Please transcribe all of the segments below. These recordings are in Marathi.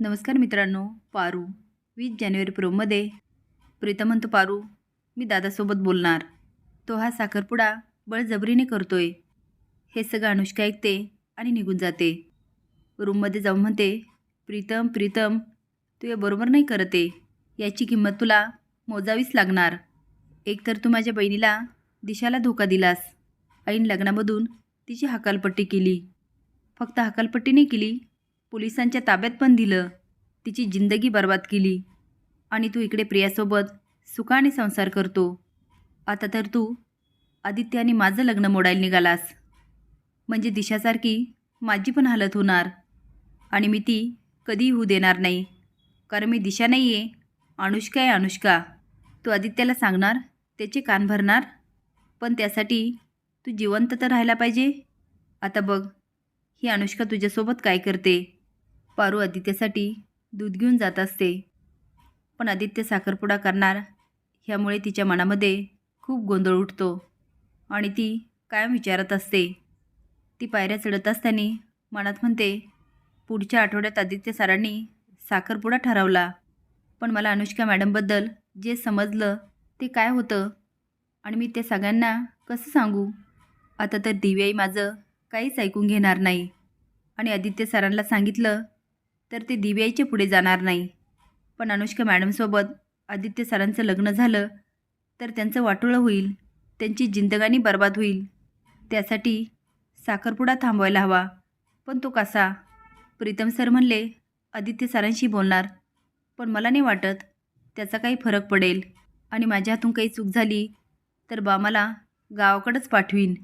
नमस्कार मित्रांनो पारू. वीस जानेवारी प्रोमध्ये प्रीतम म्हणतो पारू मी दादासोबत बोलणार. तो हा साखरपुडा बळजबरीने करतोय. हे सगळं अनुष्का ऐकते आणि निघून जाते. रूममध्ये जाऊन म्हणते प्रीतम प्रीतम तू या बरोबर नाही करत. आहे याची किंमत तुला मोजावीच लागणार. एकतर तू माझ्या बहिणीला दिशाला धोका दिलास. ऐन लग्नामधून तिची हकालपट्टी केली. फक्त हकालपट्टी नाही केली पोलिसांच्या ताब्यात पण दिलं. तिची जिंदगी बर्बाद केली. आणि तू इकडे प्रियासोबत सुखाने संसार करतो. आता तर तू आदित्य आणि माझं लग्न मोडायला निघालास. म्हणजे दिशासारखी माझी पण हालत होणार. आणि मी ती कधीही होऊ देणार नाही. कारण मी दिशा नाही आहे अनुष्का आहे अनुष्का. तू आदित्याला सांगणार त्याचे कान भरणार. पण त्यासाठी तू जिवंत तर राहायला पाहिजे. आता बघ ही अनुष्का तुझ्यासोबत काय करते? पारू आदित्यसाठी दूध घेऊन जात असते. पण आदित्य साखरपुडा करणार ह्यामुळे तिच्या मनामध्ये खूप गोंधळ उठतो आणि ती कायम विचारत असते. ती पायऱ्या चढत असताना मनात म्हणते पुढच्या आठवड्यात आदित्य सरांनी साखरपुडा ठरवला. पण मला अनुष्का मॅडमबद्दल जे समजलं ते काय होतं आणि मी ते सगळ्यांना कसं सांगू? आता तर दिव्याई माझं काहीच ऐकून घेणार नाही. आणि आदित्य सरांना सांगितलं तर ते दिव्याईचे पुढे जाणार नाही. पण अनुष्का मॅडमसोबत आदित्य सरांचं लग्न झालं तर त्यांचं वाटोळं होईल. त्यांची जिंदगानी बर्बाद होईल. त्यासाठी साखरपुडा थांबवायला हवा. पण तो कसा? प्रीतम सर म्हणले आदित्य सरांशी बोलणार. पण मला नाही वाटत त्याचा काही फरक पडेल. आणि माझ्या हातून काही चूक झाली तर बा मला गावाकडंच पाठवीन.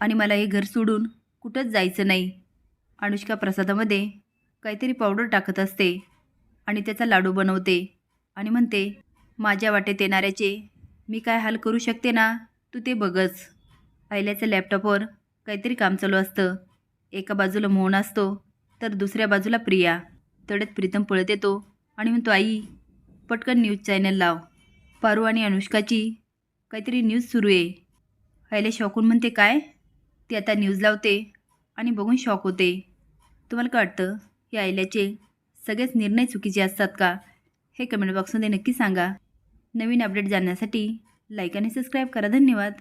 आणि मला हे घर सोडून कुठंच जायचं नाही. अनुष्का प्रसादामध्ये काहीतरी पावडर टाकत असते आणि त्याचा लाडू बनवते आणि म्हणते माझ्या वाटेत येणाऱ्याचे मी काय हाल करू शकते ना? तू ते बघच. आयल्याच्या लॅपटॉपवर काहीतरी काम चालू असतं. एका बाजूला मोहन असतो तर दुसऱ्या बाजूला प्रिया. तडत प्रीतम पळत येतो आणि म्हणतो आई पटकन न्यूज चॅनल लाव. पारू आणि अनुष्काची काहीतरी न्यूज सुरू आहे. आयले शॉकून म्हणते काय? ती आता न्यूज लावते आणि बघून शॉक होते. तुम्हाला काय वाटतं? या आयल्याचे सगळेच निर्णय चुकीचे असतात का? हे कमेंट बॉक्समध्ये नक्की सांगा. नवीन अपडेट जाणण्यासाठी लाईक आणि सबस्क्राईब करा. धन्यवाद.